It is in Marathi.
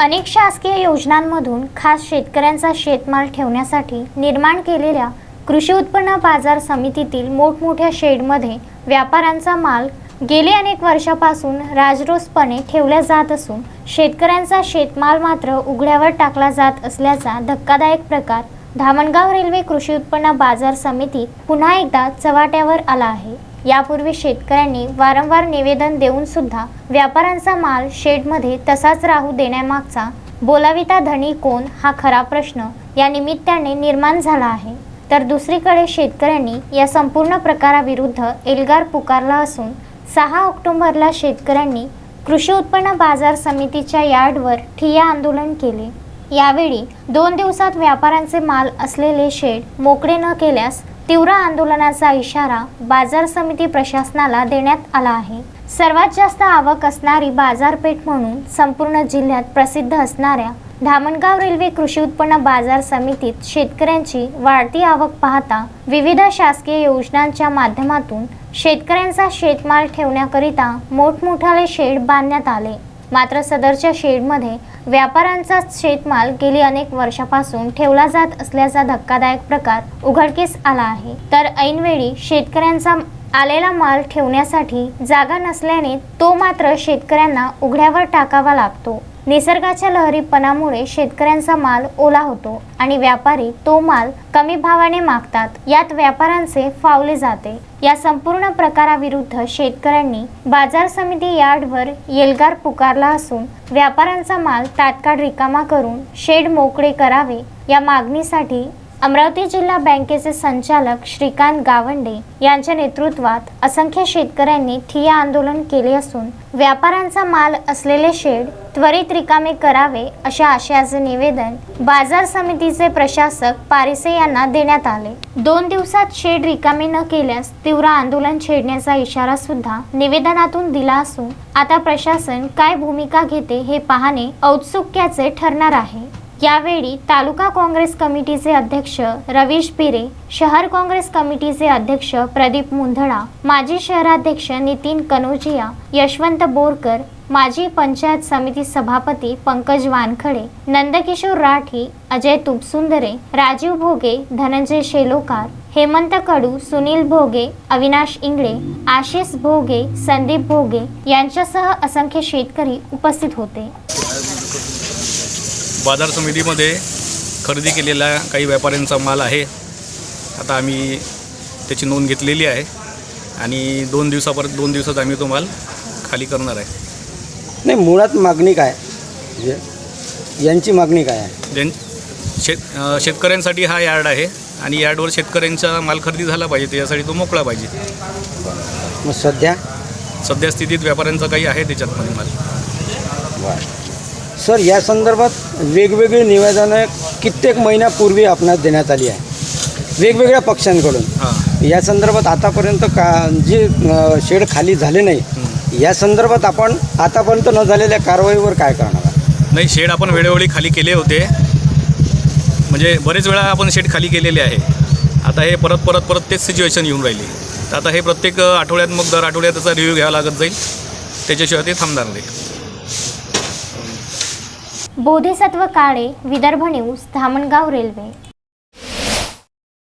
अनेक शासकीय योजनांमधून खास शेतकऱ्यांचा शेतमाल ठेवण्यासाठी निर्माण केलेल्या कृषी उत्पन्न बाजार समितीतील मोठमोठ्या शेडमध्ये व्यापाऱ्यांचा माल गेले अनेक वर्षापासून राजरोसपणे ठेवला जात असून शेतकऱ्यांचा शेतमाल मात्र उघड्यावर टाकला जात असल्याचा धक्कादायक प्रकार धामणगाव रेल्वे कृषी उत्पन्न बाजार समितीत पुन्हा एकदा चव्हाट्यावर आला आहे. यापूर्वी शेतकऱ्यांनी वारंवार निवेदन देऊन सुद्धा व्यापाऱ्यांचा माल शेडमध्ये तसाच राहू देण्यामागचा बोलाविता धनी कोण हा खरा प्रश्न या निमित्ताने निर्माण झाला आहे. तर दुसरीकडे शेतकऱ्यांनी या संपूर्ण प्रकाराविरुद्ध एल्गार पुकारला असून सहा ऑक्टोबरला शेतकऱ्यांनी कृषी उत्पन्न बाजार समितीच्या यार्डवर ठिय्या आंदोलन केले. यावेळी दोन दिवसात व्यापाऱ्यांचे माल असलेले शेड मोकळे न केल्यास तीव्र आंदोलनाचा इशारा बाजार समिती प्रशासनाला देण्यात आला आहे. सर्वात जास्त आवक असणारी बाजारपेठ म्हणून संपूर्ण जिल्ह्यात प्रसिद्ध असणाऱ्या धामणगाव रेल्वे कृषी उत्पन्न बाजार समितीत शेतकऱ्यांची वाढती आवक पाहता विविध शासकीय योजनांच्या माध्यमातून शेतकऱ्यांचा शेतमाल ठेवण्याकरिता मोठमोठाले शेड बांधण्यात आले. मात्र सदरच्या शेडमध्ये व्यापाऱ्यांचा शेतमाल गेली अनेक वर्षापासून ठेवला जात असल्याचा धक्कादायक प्रकार उघडकीस आला आहे. तर ऐनवेळी शेतकऱ्यांचा आलेला माल ठेवण्यासाठी जागा नसल्याने तो मात्र शेतकऱ्यांना उघड्यावर टाकावा लागतो. निसर्गाच्या लहरीपणामुळे शेतकऱ्यांचा माल ओला होतो आणि व्यापारी तो माल कमी भावाने मागतात. यात व्यापाऱ्यांचे फावले जाते. या संपूर्ण प्रकाराविरुद्ध शेतकऱ्यांनी बाजार समिती यार्डवर येलगार पुकारला असून व्यापाऱ्यांचा माल तात्काळ रिकामा करून शेड मोकळे करावे या मागणीसाठी अमरावती जिल्हा बँकेचे संचालक श्रीकांत गावंडे यांच्या नेतृत्वात असंख्य शेतकऱ्यांनी ठिय्या आंदोलन केले असून व्यापाऱ्यांचा माल असलेले शेड त्वरित रिकामे करावे अशा आशयाचे निवेदन बाजार समितीचे प्रशासक पारिसे यांना देण्यात आले. दोन दिवसात शेड रिकामे न केल्यास तीव्र आंदोलन छेडण्याचा इशारा सुद्धा निवेदनातून दिला असून आता प्रशासन काय भूमिका घेते हे पाहणे औत्सुक्याचे ठरणार आहे. यावेळी तालुका काँग्रेस कमिटीचे अध्यक्ष रवीश पिरे शहर काँग्रेस कमिटीचे अध्यक्ष प्रदीप मुंधडा माजी शहराध्यक्ष नितीन कनोजिया यशवंत बोरकर माजी पंचायत समिती सभापती पंकज वानखडे नंदकिशोर राठी अजय तुपसुंदरे राजीव भोगे धनंजय शेलोकार हेमंत कडू सुनील भोगे अविनाश इंगळे आशिष भोगे संदीप भोगे यांच्यासह असंख्य शेतकरी उपस्थित होते. बाजार समितीमध्ये खरेदी केलेला काही व्यापाऱ्यांचा माल आहे. आता आम्ही त्याची नोंद घेतलेली आहे आणि दोन दिवसापर्यंत दोन दिवसात आम्ही तो माल खाली करणार आहे. नाही मुळात मागणी काय? म्हणजे यांची मागणी काय आहे? ज्यां शेत अं, शेतकऱ्यांसाठी हा यार्ड आहे आणि यार्डवर शेतकऱ्यांचा माल खरेदी झाला पाहिजे त्याच्यासाठी तो मोकळा पाहिजे. मग सध्या? सध्या स्थितीत व्यापाऱ्यांचा काही आहे त्याच्यात मध्ये माल. सर या संदर्भात वेगवेगळी निवेदनं कित्येक महिन्यापूर्वी आपणास देण्यात आली आहे. वेगवेगळ्या पक्षांकडून. हां. या संदर्भात आतापर्यंत का जे शेड खाली झाले नाही या संदर्भात आपण आतापर्यंत न झालेल्या कारवाईवर काय करणार? नाही शेड आपण वेळोवेळी खाली केले होते. म्हणजे बरेच वेळा आपण शेड खाली केलेले आहे. आता हे परत परत परत तेच सिच्युएशन येऊन राहिली. तर आता हे प्रत्येक आठवड्यात मग दर आठवड्यात त्याचा रिव्ह्यू घ्यावा लागत जाईल. त्याच्याशिवाय ते थांबणार नाही. Bodhisattva Kale Vidarbha news Dhamangaon Railway